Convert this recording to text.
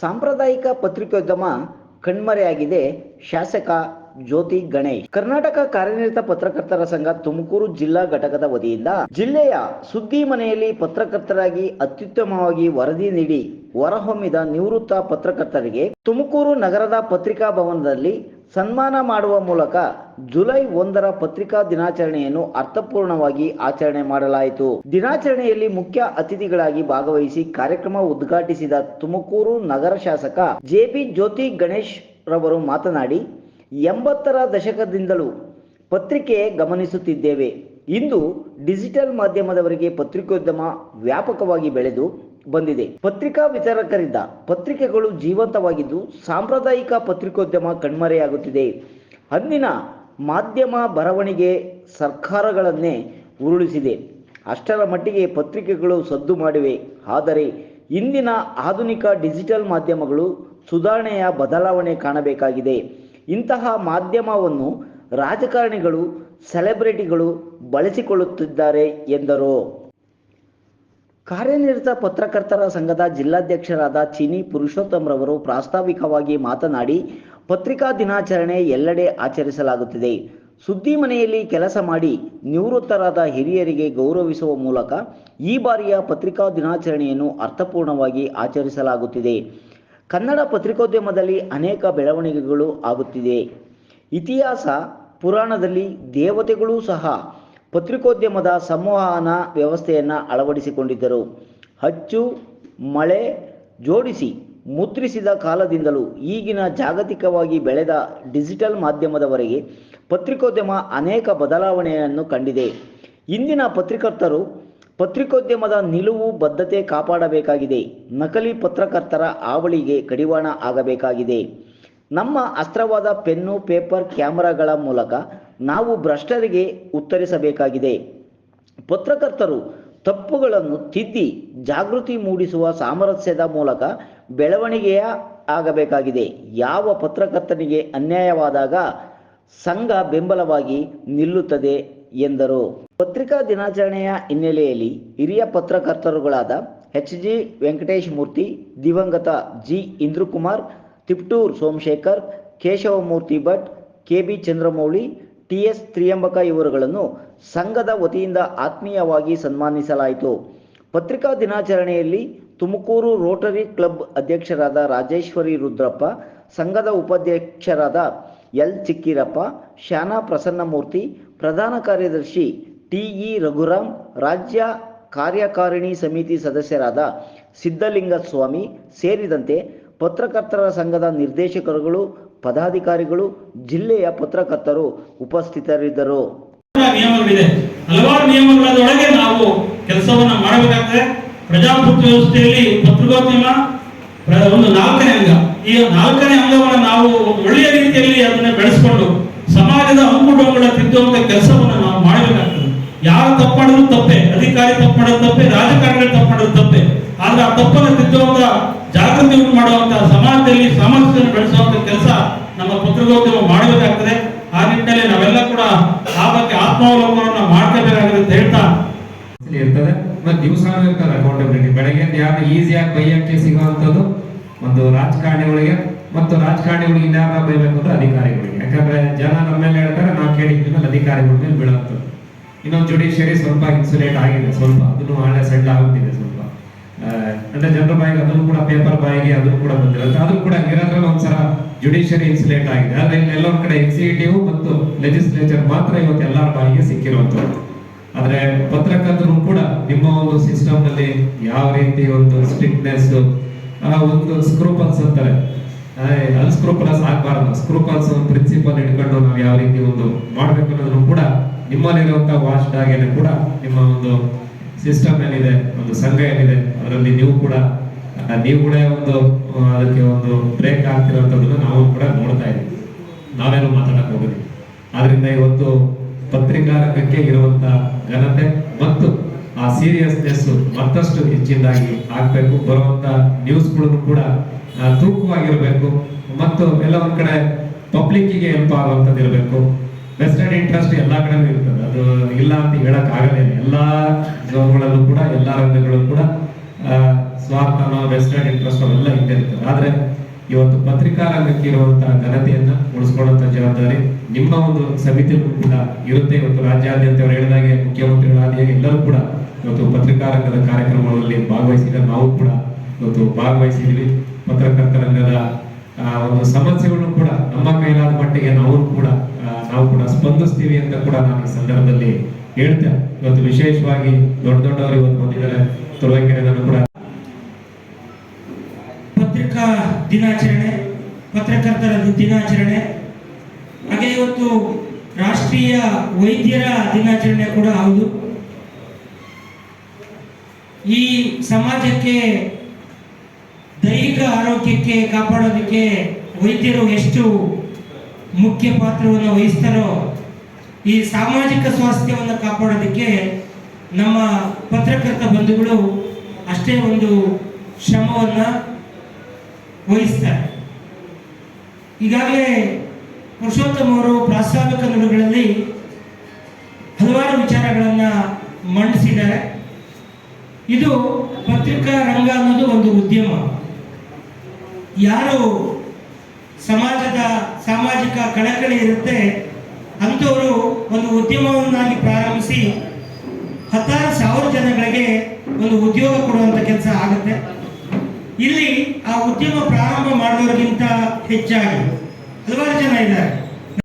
ಸಾಂಪ್ರದಾಯಿಕ ಪತ್ರಿಕೋದ್ಯಮ ಕಣ್ಮರೆಯಾಗಿದೆ. ಶಾಸಕ ಜ್ಯೋತಿ ಗಣೇಶ್. ಕರ್ನಾಟಕ ಕಾರ್ಯನಿರತ ಪತ್ರಕರ್ತರ ಸಂಘ ತುಮಕೂರು ಜಿಲ್ಲಾ ಘಟಕದ ವತಿಯಿಂದ ಜಿಲ್ಲೆಯ ಸುದ್ದಿ ಮನೆಯಲ್ಲಿ ಪತ್ರಕರ್ತರಾಗಿ ಅತ್ಯುತ್ತಮವಾಗಿ ವರದಿ ನೀಡಿ ಹೊರಹೊಮ್ಮಿದ ನಿವೃತ್ತ ಪತ್ರಕರ್ತರಿಗೆ ತುಮಕೂರು ನಗರದ ಪತ್ರಿಕಾ ಭವನದಲ್ಲಿ ಸನ್ಮಾನ ಮಾಡುವ ಮೂಲಕ ಜುಲೈ ಒಂದರ ಪತ್ರಿಕಾ ದಿನಾಚರಣೆಯನ್ನು ಅರ್ಥಪೂರ್ಣವಾಗಿ ಆಚರಣೆ ಮಾಡಲಾಯಿತು. ದಿನಾಚರಣೆಯಲ್ಲಿ ಮುಖ್ಯ ಅತಿಥಿಗಳಾಗಿ ಭಾಗವಹಿಸಿ ಕಾರ್ಯಕ್ರಮ ಉದ್ಘಾಟಿಸಿದ ತುಮಕೂರು ನಗರ ಶಾಸಕ ಜೆಬಿ ಜ್ಯೋತಿ ಗಣೇಶ್ ರವರು ಮಾತನಾಡಿ, ಎಂಬತ್ತರ ದಶಕದಿಂದಲೂ ಪತ್ರಿಕೆ ಗಮನಿಸುತ್ತಿದ್ದೇವೆ. ಇಂದು ಡಿಜಿಟಲ್ ಮಾಧ್ಯಮದವರಿಗೆ ಪತ್ರಿಕೋದ್ಯಮ ವ್ಯಾಪಕವಾಗಿ ಬೆಳೆದು ಬಂದಿದೆ. ಪತ್ರಿಕಾ ವಿತರಕರಿಂದ ಪತ್ರಿಕೆಗಳು ಜೀವಂತವಾಗಿದ್ದು ಸಾಂಪ್ರದಾಯಿಕ ಪತ್ರಿಕೋದ್ಯಮ ಕಣ್ಮರೆಯಾಗುತ್ತಿದೆ. ಅಂದಿನ ಮಾಧ್ಯಮ ಬರವಣಿಗೆ ಸರ್ಕಾರಗಳನ್ನೇ ಉರುಳಿಸಿದೆ. ಅಷ್ಟರ ಮಟ್ಟಿಗೆ ಪತ್ರಿಕೆಗಳು ಸದ್ದು ಮಾಡಿವೆ. ಆದರೆ ಇಂದಿನ ಆಧುನಿಕ ಡಿಜಿಟಲ್ ಮಾಧ್ಯಮಗಳು ಸುಧಾರಣೆಯ ಬದಲಾವಣೆ ಕಾಣಬೇಕಾಗಿದೆ. ಇಂತಹ ಮಾಧ್ಯಮವನ್ನು ರಾಜಕಾರಣಿಗಳು, ಸೆಲೆಬ್ರಿಟಿಗಳು ಬಳಸಿಕೊಳ್ಳುತ್ತಿದ್ದಾರೆ ಎಂದರು. ಕಾರ್ಯನಿರತ ಪತ್ರಕರ್ತರ ಸಂಘದ ಜಿಲ್ಲಾಧ್ಯಕ್ಷರಾದ ಚಿನಿ ಪುರುಷೋತ್ತಮರವರು ಪ್ರಾಸ್ತಾವಿಕವಾಗಿ ಮಾತನಾಡಿ, ಪತ್ರಿಕಾ ದಿನಾಚರಣೆ ಎಲ್ಲೆಡೆ ಆಚರಿಸಲಾಗುತ್ತಿದೆ. ಸುದ್ದಿ ಮನೆಯಲ್ಲಿ ಕೆಲಸ ಮಾಡಿ ನಿವೃತ್ತರಾದ ಹಿರಿಯರಿಗೆ ಗೌರವಿಸುವ ಮೂಲಕ ಈ ಬಾರಿಯ ಪತ್ರಿಕಾ ದಿನಾಚರಣೆಯನ್ನು ಅರ್ಥಪೂರ್ಣವಾಗಿ ಆಚರಿಸಲಾಗುತ್ತಿದೆ. ಕನ್ನಡ ಪತ್ರಿಕೋದ್ಯಮದಲ್ಲಿ ಅನೇಕ ಬೆಳವಣಿಗೆಗಳು ಆಗುತ್ತಿದೆ. ಇತಿಹಾಸ, ಪುರಾಣದಲ್ಲಿ ದೇವತೆಗಳೂ ಸಹ ಪತ್ರಿಕೋದ್ಯಮದ ಸಂವಹನ ವ್ಯವಸ್ಥೆಯನ್ನು ಅಳವಡಿಸಿಕೊಂಡಿದ್ದರು. ಹಚ್ಚು, ಮಳೆ, ಜೋಡಿಸಿ, ಮುದ್ರಿಸಿದ ಕಾಲದಿಂದಲೂ ಈಗಿನ ಜಾಗತಿಕವಾಗಿ ಬೆಳೆದ ಡಿಜಿಟಲ್ ಮಾಧ್ಯಮದವರೆಗೆ ಪತ್ರಿಕೋದ್ಯಮ ಅನೇಕ ಬದಲಾವಣೆಯನ್ನು ಕಂಡಿದೆ. ಇಂದಿನ ಪತ್ರಕರ್ತರು ಪತ್ರಿಕೋದ್ಯಮದ ನಿಲುವು, ಬದ್ಧತೆ ಕಾಪಾಡಬೇಕಾಗಿದೆ. ನಕಲಿ ಪತ್ರಕರ್ತರ ಆವಳಿಗೆ ಕಡಿವಾಣ ಆಗಬೇಕಾಗಿದೆ. ನಮ್ಮ ಅಸ್ತ್ರವಾದ ಪೆನ್ನು, ಪೇಪರ್, ಕ್ಯಾಮರಾಗಳ ಮೂಲಕ ನಾವು ಭ್ರಷ್ಟರಿಗೆ ಉತ್ತರಿಸಬೇಕಾಗಿದೆ. ಪತ್ರಕರ್ತರು ತಪ್ಪುಗಳನ್ನು ತಿದ್ದಿ ಜಾಗೃತಿ ಮೂಡಿಸುವ ಸಾಮರಸ್ಯದ ಮೂಲಕ ಬೆಳವಣಿಗೆಯ ಆಗಬೇಕಾಗಿದೆ. ಯಾವ ಪತ್ರಕರ್ತನಿಗೆ ಅನ್ಯಾಯವಾದಾಗ ಸಂಘ ಬೆಂಬಲವಾಗಿ ನಿಲ್ಲುತ್ತದೆ ಎಂದರು. ಪತ್ರಿಕಾ ದಿನಾಚರಣೆಯ ಹಿನ್ನೆಲೆಯಲ್ಲಿ ಹಿರಿಯ ಪತ್ರಕರ್ತರುಗಳಾದ ಎಚ್ ಜಿ ವೆಂಕಟೇಶ್ ಮೂರ್ತಿ, ದಿವಂಗತ G Indrakumar, Tiptur Somashekar, Keshavamurthy Bhat, K B Chandramouli T S Triyambaka ಇವರುಗಳನ್ನು ಸಂಘದ ವತಿಯಿಂದ ಆತ್ಮೀಯವಾಗಿ ಸನ್ಮಾನಿಸಲಾಯಿತು. ಪತ್ರಿಕಾ ದಿನಾಚರಣೆಯಲ್ಲಿ ತುಮಕೂರು ರೋಟರಿ ಕ್ಲಬ್ ಅಧ್ಯಕ್ಷರಾದ ರಾಜೇಶ್ವರಿ ರುದ್ರಪ್ಪ, ಸಂಘದ ಉಪಾಧ್ಯಕ್ಷರಾದ ಎಲ್ ಚಿಕ್ಕಿರಪ್ಪ ಶಾನಾ ಪ್ರಸನ್ನಮೂರ್ತಿ, ಪ್ರಧಾನ ಕಾರ್ಯದರ್ಶಿ ಟಿಇ ರಘುರಾಮ್ ರಾಜ್ಯ ಕಾರ್ಯಕಾರಿಣಿ ಸಮಿತಿ ಸದಸ್ಯರಾದ ಸಿದ್ಧಲಿಂಗಸ್ವಾಮಿ ಸೇರಿದಂತೆ ಪತ್ರಕರ್ತರ ಸಂಘದ ನಿರ್ದೇಶಕರುಗಳು ಪದಾಧಿಕಾರಿಗಳು, ಜಿಲ್ಲೆಯ ಪತ್ರಕರ್ತರು ಉಪಸ್ಥಿತರಿದ್ದರು. ನಿಯಮಗಳಿದೆ. ಹಲವಾರು ನಿಯಮಗಳೊಳಗೆ ನಾವು ಕೆಲಸವನ್ನ ಮಾಡಬೇಕಾಗ್ತದೆ. ಪ್ರಜಾಪ್ರಭುತ್ವ ವ್ಯವಸ್ಥೆಯಲ್ಲಿ ಪತ್ರಿಕೋದ್ಯಮ ಒಂದು ನಾಲ್ಕನೇ ಅಂಗ. ಈ ನಾಲ್ಕನೇ ಅಂಗವನ್ನು ನಾವು ಒಳ್ಳೆಯ ರೀತಿಯಲ್ಲಿ ಅದನ್ನ ಬೆಳೆಸ್ಕೊಂಡು ಸಮಾಜದ ಅಂಕುಡೊಂಗುಗಳ ತಿದ್ದುವಂತ ಕೆಲಸವನ್ನ ನಾವು ಮಾಡಬೇಕಾಗ್ತದೆ. ಯಾರು ತಪ್ಪು ಮಾಡಿದ್ರು ತಪ್ಪೆ. ಅಧಿಕಾರಿ ತಪ್ಪು ಮಾಡೋದು ತಪ್ಪೆ. ರಾಜಕಾರಣಿಗಳು ತಪ್ಪು ಮಾಡೋದು ತಪ್ಪೆ. ಆದ್ರೆ ಆ ತಪ್ಪನ್ನು ತಿದ್ದುವಂತ ಜಾಗೃತಿ ಉಂಟು ಮಾಡುವಂತಹ ಸಮಾಜದಲ್ಲಿ ಸಮಸ್ಯೆಯನ್ನು ಬೆಳೆಸುವಂತ ಕೆಲಸ ನಮ್ಮ ಪತ್ರಿಕೋದ್ಯಮ ಮಾಡಬೇಕಾಗ್ತದೆ. ಆ ನಿಟ್ಟಿನಲ್ಲಿ ನಾವೆಲ್ಲ ಕೂಡ ಆ ಬಗ್ಗೆ ಆತ್ಮಾವಲೋಕನವನ್ನು ಮಾಡ್ಕೋಬೇಕಾಗಿದೆ ಅಂತ ಹೇಳ್ತಾ ಇರ್ತದೆ. ಮತ್ತೆ ದಿವಸ ಇರ್ತದೆ ಅಕೌಂಟಬಿಲಿಟಿ ಬೆಳಗ್ಗೆ ಯಾರು ಈಸಿಯಾಗಿ ಬೈಯಕ್ಕೆ ಸಿಗುವಂಥದ್ದು ಒಂದು ರಾಜಕಾರಣಿಗಳಿಗೆ ಮತ್ತು ರಾಜಕಾರಣಿಗಳಿಗೆ ಇನ್ಯಾರ ಬೈಬೇಕು ಅಂದ್ರೆ ಅಧಿಕಾರಿಗಳಿಗೆ. ಯಾಕಂದ್ರೆ ಜನ ನಮ್ಮ ಹೇಳ್ತಾರೆ, ನಾವು ಕೇಳಿದ ಮೇಲೆ ಅಧಿಕಾರಿಗಳ ಮೇಲೆ ಬೀಳುತ್ತದೆ ಇನ್ನೊಂದು ಜುಡಿಷಿಯರಿ ಸ್ವಲ್ಪ ಇನ್ಸುಲೇಟ್ ಆಗಿದೆ, ಸ್ವಲ್ಪ ಅದನ್ನು ಹಳೆ ಸೆಟ್ಲ್ ಆಗುತ್ತಿದೆ ಸ್ವಲ್ಪ. ಅಂದ್ರೆ ಜನರ ಬಾಯಿಗೆ ಅದನ್ನು ಕೂಡ ಪೇಪರ್ ಬಾಯಿಗೆ ಅದು ಕೂಡ ಬಂದಿರುತ್ತೆ ಅದು ಕೂಡ ಇರೋದ್ರಲ್ಲಿ ಒಂದ್ಸಲ ಜುಡಿಷಿಯರಿ ಇನ್ಸುಲೇಟ್ ಆಗಿದೆ. ಆದ್ರೆ ಎಲ್ಲರ ಕಡೆ ಎಕ್ಸಿಕ್ಯೂಟಿವ್ ಮತ್ತು ಲೆಜಿಸ್ಲೇಚರ್ ಮಾತ್ರ ಇವತ್ತು ಎಲ್ಲರ ಬಾಯಿಗೆ ಸಿಕ್ಕಿರುವಂತದ್ದು ಆದ್ರೆ ಪತ್ರಕರ್ತರು ಕೂಡ ನಿಮ್ಮ ಒಂದು ಸಿಸ್ಟಮ್ನಲ್ಲಿ ಯಾವ ರೀತಿ ಒಂದು ಸ್ಟ್ರಿಕ್ಟ್ನೆಸ್ ಒಂದು ಸ್ಕ್ರೂಪಲ್ಸ್ ಅಂತಾರೆ. ಅನ್ಸ್ಕ್ರೂಪಲಸ್ ಆಗ್ಬಾರ್ದು. ಸ್ಕ್ರೂಪಲ್ಸ್ ಒಂದು ಪ್ರಿನ್ಸಿಪಲ್ ಇಟ್ಕೊಂಡು ನಾವು ಯಾವ ರೀತಿ ಒಂದು ಮಾಡ್ಬೇಕು ಅನ್ನೋದನ್ನು ಕೂಡ ನಿಮ್ಮಲ್ಲಿರುವಂತ ವಾಚ್ ಡಾಗ್ ಏನು ಕೂಡ ನಿಮ್ಮ ಒಂದು ಸಿಸ್ಟಮ್ ಏನಿದೆ, ಒಂದು ಸಂಘ ಏನಿದೆ, ಅದರಲ್ಲಿ ನೀವು ಕೂಡ ನೀವು ಕೂಡ ಒಂದು ಅದಕ್ಕೆ ಒಂದು ಬ್ರೇಕ್ ಆಗ್ತಿರೋಂಥದ್ದನ್ನು ನಾವು ಕೂಡ ನೋಡ್ತಾ ಇದ್ದೀವಿ. ನಾವೇನು ಮಾತಾಡಕ್ ಹೋಗೋದು ಆದ್ರಿಂದ ಇವತ್ತು ಪತ್ರಿಕಾ ರಂಗಕ್ಕೆ ಇರುವಂತ ಘನತೆ ಮತ್ತು ಆ ಸೀರಿಯಸ್ನೆಸ್ ಮತ್ತಷ್ಟು ಹೆಚ್ಚಿನದಾಗಿ ಆಗ್ಬೇಕು. ಬರುವಂತ ನ್ಯೂಸ್ಗಳನ್ನು ಕೂಡ ತೂಕವಾಗಿರಬೇಕು ತೂಕವಾಗಿರ್ಬೇಕು ಮತ್ತು ಎಲ್ಲ ಒಂದ್ ಕಡೆ ಪಬ್ಲಿಕ್ಕಿಗೆ ಹೆಲ್ಪ್ ಆಗುವಂಥದ್ದು ಇರಬೇಕು ವೆಸ್ಟೆಡ್ ಇಂಟ್ರೆಸ್ಟ್ ಎಲ್ಲಾ ಕಡೆನೂ ಇರ್ತದೆ. ಅದು ಇಲ್ಲ ಅಂತ ಹೇಳಕ್ ಆಗಲ್ಲ ಎಲ್ಲಾ ಜೋನ್ಗಳಲ್ಲೂ ಕೂಡ ಎಲ್ಲಾ ರಂಗಗಳು ಕೂಡ ಸ್ವಾರ್ಥನೋ ವೆಸ್ಟರ್ನ್ ಇಂಟ್ರೆಸ್ಟ್ ಅವೆಲ್ಲ ಹಿಂದೆ ಇರ್ತದೆ. ಆದ್ರೆ ಇವತ್ತು ಪತ್ರಿಕಾ ರಂಗಕ್ಕೆ ಇರುವಂತಹ ಘನತೆಯನ್ನ ಉಳಿಸ್ಕೊಳ್ಳುವಂತ ಜವಾಬ್ದಾರಿ ನಿಮ್ಮ ಒಂದು ಸಮಿತಿಯಲ್ಲೂ ಕೂಡ ಇರುತ್ತೆ. ಇವತ್ತು ರಾಜ್ಯಾದ್ಯಂತ ಅವರು ಹೇಳಿದಾಗೆ ಮುಖ್ಯಮಂತ್ರಿಗಳಾದ ಎಲ್ಲರೂ ಕೂಡ ಇವತ್ತು ಪತ್ರಿಕಾ ರಂಗದ ಕಾರ್ಯಕ್ರಮಗಳಲ್ಲಿ ಭಾಗವಹಿಸಿದ ನಾವು ಕೂಡ ಇವತ್ತು ಭಾಗವಹಿಸಿದ್ವಿ. ಪತ್ರಕರ್ತ ರಂಗದ ಆ, ಒಂದು ಸಮಸ್ಯೆಗಳನ್ನು ಕೂಡ ನಮ್ಮ ಕೈಲಾದ ಮಟ್ಟಿಗೆ ನಾವು ಕೂಡ ನಾವು ಕೂಡ ಸ್ಪಂದಿಸ್ತೀವಿ ಅಂತ ಕೂಡ ನಾನು ಈ ಸಂದರ್ಭದಲ್ಲಿ ಹೇಳ್ತೇನೆ ಇವತ್ತು ವಿಶೇಷವಾಗಿ ದೊಡ್ಡ ದೊಡ್ಡವರು ಇವತ್ತು ಬಂದಿದ್ದಾರೆ ತುರುವೇಕೆರೆಯನ್ನು ಕೂಡ. ಪತ್ರಿಕಾ ದಿನಾಚರಣೆ ಪತ್ರಕರ್ತರ ದಿನಾಚರಣೆ, ಹಾಗೆ ಇವತ್ತು ರಾಷ್ಟ್ರೀಯ ವೈದ್ಯರ ದಿನಾಚರಣೆ ಕೂಡ ಹೌದು. ಈ ಸಮಾಜಕ್ಕೆ ದೈಹಿಕ ಆರೋಗ್ಯಕ್ಕೆ ಕಾಪಾಡೋದಕ್ಕೆ ವೈದ್ಯರು ಎಷ್ಟು ಮುಖ್ಯ ಪಾತ್ರವನ್ನು ವಹಿಸ್ತಾರೋ ಈ ಸಾಮಾಜಿಕ ಸ್ವಾಸ್ಥ್ಯವನ್ನು ಕಾಪಾಡೋದಕ್ಕೆ ನಮ್ಮ ಪತ್ರಕರ್ತ ಬಂಧುಗಳು ಅಷ್ಟೇ ಒಂದು ಶ್ರಮವನ್ನು ವಹಿಸ್ತಾರೆ. ಈಗಾಗಲೇ ಪುರುಷೋತ್ತಮ ಅವರು ಪ್ರಾಸ್ತಾವಿಕ ನುಡಿಗಳಲ್ಲಿ ಹಲವಾರು ವಿಚಾರಗಳನ್ನು ಮಂಡಿಸಿದ್ದಾರೆ. ಇದು ಪತ್ರಿಕಾ ರಂಗ ಅನ್ನೋದು ಒಂದು ಉದ್ಯಮ. ಯಾರು ಸಮಾಜದ ಸಾಮಾಜಿಕ ಕಳಕಳಿ ಇರುತ್ತೆ. ಅಂಥವರು ಒಂದು ಉದ್ಯಮವನ್ನಾಗಿ ಪ್ರಾರಂಭಿಸಿ ಹತ್ತಾರು ಸಾವಿರ ಜನಗಳಿಗೆ ಒಂದು ಉದ್ಯೋಗ ಕೊಡುವಂಥ ಕೆಲಸ ಆಗುತ್ತೆ. ಇಲ್ಲಿ ಆ ಉದ್ಯಮ ಪ್ರಾರಂಭ ಮಾಡಿದವರಿಗಿಂತ ಹೆಚ್ಚಾಗಿ ಹಲವಾರು ಜನ ಇದ್ದಾರೆ.